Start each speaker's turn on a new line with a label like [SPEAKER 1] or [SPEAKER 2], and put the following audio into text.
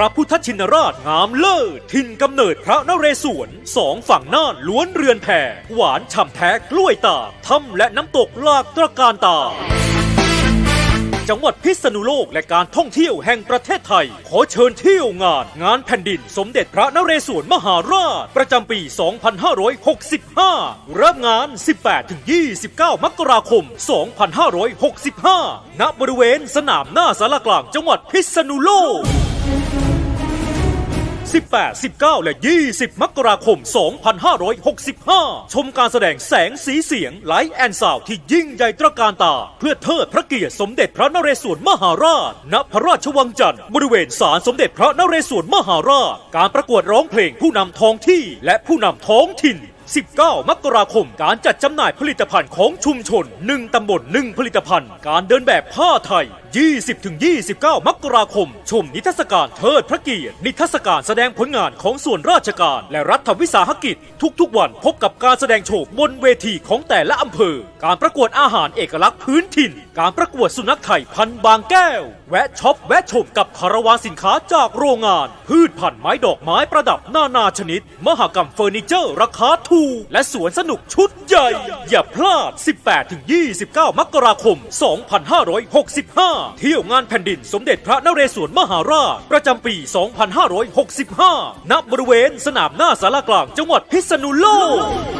[SPEAKER 1] ระพุทธชินราชงามเลิศทินกำเนิดพระนเรศวรสองฝั่งน่านล้วนเรือนแผ่หวานฉ่ำแท้กล้วยตาถ้ำและน้ำตกหลากตระการตา จังหวัดพิษณุโลกและการท่องเที่ยวแห่งประเทศไทย ขอเชิญเที่ยวงานงานแผ่นดิน สมเด็จพระนเรศวรมหาราช ประจำปี 2565 เริ่มงาน 18-29 มกราคม 2565 ณ บริเวณสนามหน้าสารกลางจังหวัดพิษณุโลก 18 19 และ 20 มกราคม 2565 ชมการแสดงแสงสีเสียงไลท์แอนซาวที่ยิ่งใหญ่ตระการตา เพื่อเทิดพระเกียรติสมเด็จพระนเรศวรมหาราช ณ พระราชวังจันทร์บริเวณศาลสมเด็จพระนเรศวรมหาราช การประกวดร้องเพลงผู้นำท้องที่ และผู้นำท้องถิ่น19 มกราคม การจัดจำหน่ายผลิตภัณฑ์ของชุมชน 1 ตำบล 1 ผลิตภัณฑ์ การเดินแบบผ้าไทย20-29 มกราคม ชมนิทรรศการเทิดพระเกียรติ นิทรรศการแสดงผลงานของส่วนราชการ และรัฐวิสาหกิจ ทุกๆ วันพบกับการแสดงโชว์บนเวทีของแต่ละอำเภอ การประกวดอาหารเอกลักษณ์พื้นถิ่น การประกวดสุนัขไทยพันบางแก้ว แวะช็อปแวะชมกับคาราวานสินค้าจากโรงงาน พืชพันธุ์ไม้ดอกไม้ประดับนานาชนิด มหกรรมเฟอร์นิเจอร์ราคาถูกและสวนสนุกชุดใหญ่ อย่าพลาด 18-29 มกราคม 2565เที่ยวงานแผ่นดินสมเด็จพระนเรศวรมหาราช ประจำปี 2565 ณ บริเวณสนามหน้าสารกลางจังหวัดพิษณุโลก